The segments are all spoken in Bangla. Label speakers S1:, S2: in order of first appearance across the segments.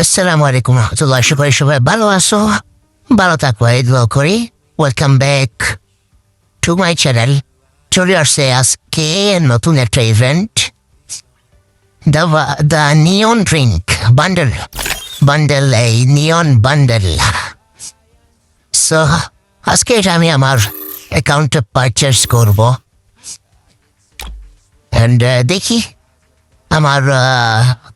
S1: আসসালামু আলাইকুম রহমতুল্লাহ আশা করি সবাই ভালো আছো ভালো থাকব এই দোয়া করি welcome back to my channel চলে আসছে আজকে নতুন একটা event the the neon drink bundle bundle এই নিয়ন বান্ডেল আজকে আমি আমার অ্যাকাউন্টে পারচেস করব. অ্যান্ড দেখি আমার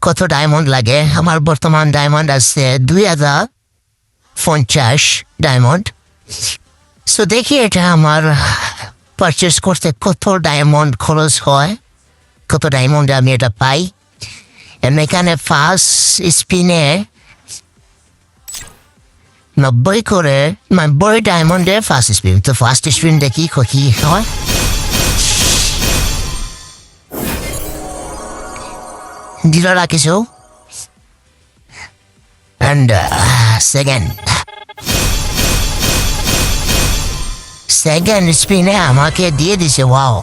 S1: কত ডায়মন্ড লাগে? আমার বর্তমান ডায়মন্ড আছে দুই হাজার পঞ্চাশ ডায়মন্ড সো দেখি এটা আমার পারচেস করতে কত ডায়মন্ড খরচ হয়, কত ডায়মন্ড আমি এটা পাই। এখানে ফার্স্ট স্পিনে নব্বই করে নব্বই ডায়মন্ডে ফার্স্ট স্পিন তো ফার্স্ট স্পিন দেখি কি হয়। দিল রাখিছো অ্যান্ড সেকেন্ড সেকেন্ড স্পিনে আমাকে দিয়ে দিছে ওয়াও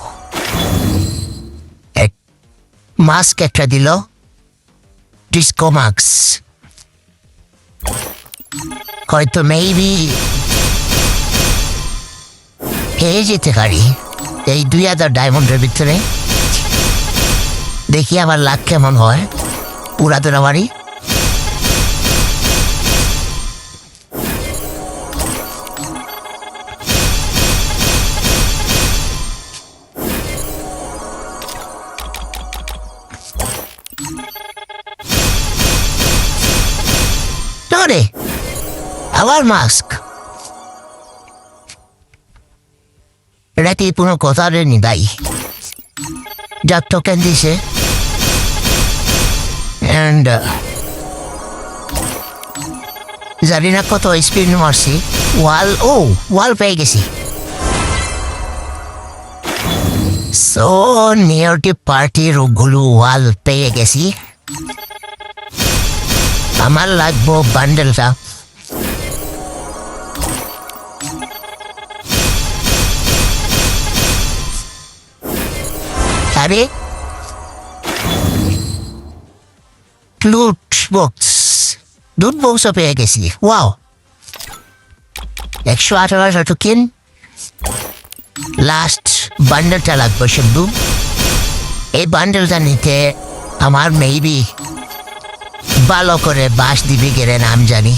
S1: মাস্ক একটা দিল। ডিসকো মাস্ক হয়তো মেবি পেয়ে যেতে পারি এই দুই হাজার ডায়মন্ডের ভিতরে। দেখি আমার লাখ কেমন হয়। পুরাতন বাড়ি রে আবার মাস্ক। এটা কি কোনো কথা রে নি ভাই যার টোকেন দিছে? অ্যান্ড জানি না কত স্পিড মারছি। ওয়াল, ও, ওয়াল পেয়ে গেছি। সো নিয়রটি পার্টির ওগুলো ওয়াল পেয়ে গেছি। আমার লাগবো বান্ডেলটা। আরে লুট বক্স লুট বক্সও পেয়ে গেছি ওয়াও একশো আঠারো টোকেন লাস্ট বান্ডেলটা লাগবে শুধু এই বান্ডেলটা নিতে আমার মেবি ভালো করে বাস দিবি গেলে নাম জানি।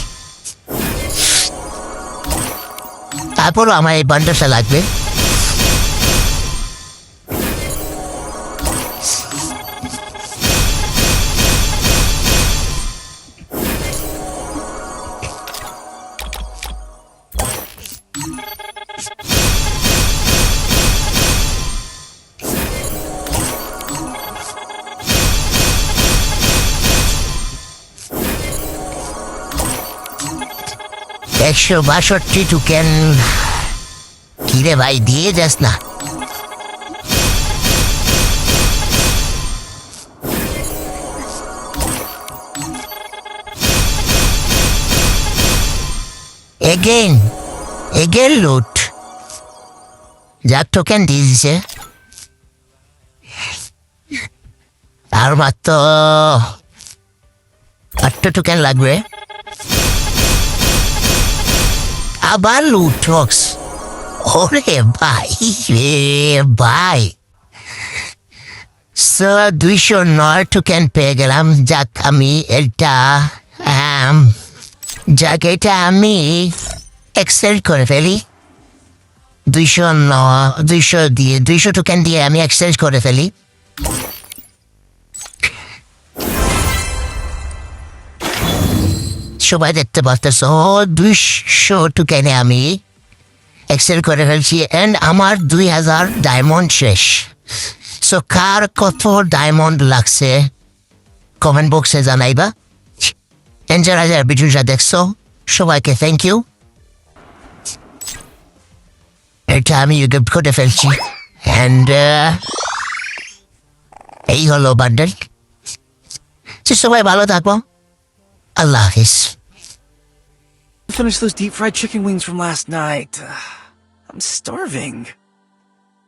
S1: তারপরও আমার এই বান্ডেলটা লাগবে। একশো বাষট্টি টুকেন কিরে ভাই, দিয়ে যাস না। এগেইন এগেন লুট যার টোকেন দিয়ে দিছে। আর মাত্র আটটা টোকেন লাগবে। আবার লুটবক্স ওরে ভাই, রে ভাই। দুইশো নয় টোকেন পেয়ে গেলাম। যাক, আমি এটা যাক, এটা আমি এক্সেল করে ফেলি। দুইশো ন দুইশো দিয়ে, দুইশো টোকেন দিয়ে আমি এক্সচেঞ্জ করে ফেলি। সবাই দেখতে পাচ্তেছ দুইশো টোকেনে আমি এক্সেল করে ফেলছি। অ্যান্ড আমার দুই হাজার ডায়মন্ড শেষ। সো কার কত ডায়মন্ড লাগছে? কমেন্ট বক্সে জানাইবা। এন্ড যারা যারা ভিডিওটা দেখছ? সবাইকে থ্যাংক ইউ এটা আমি ইউটিউব করে ফেলছি। অ্যান্ড এই হলো বান্ডেল সবাই ভালো থাকব Allah.
S2: Finish those deep fried chicken wings from last night. Uh, I'm starving.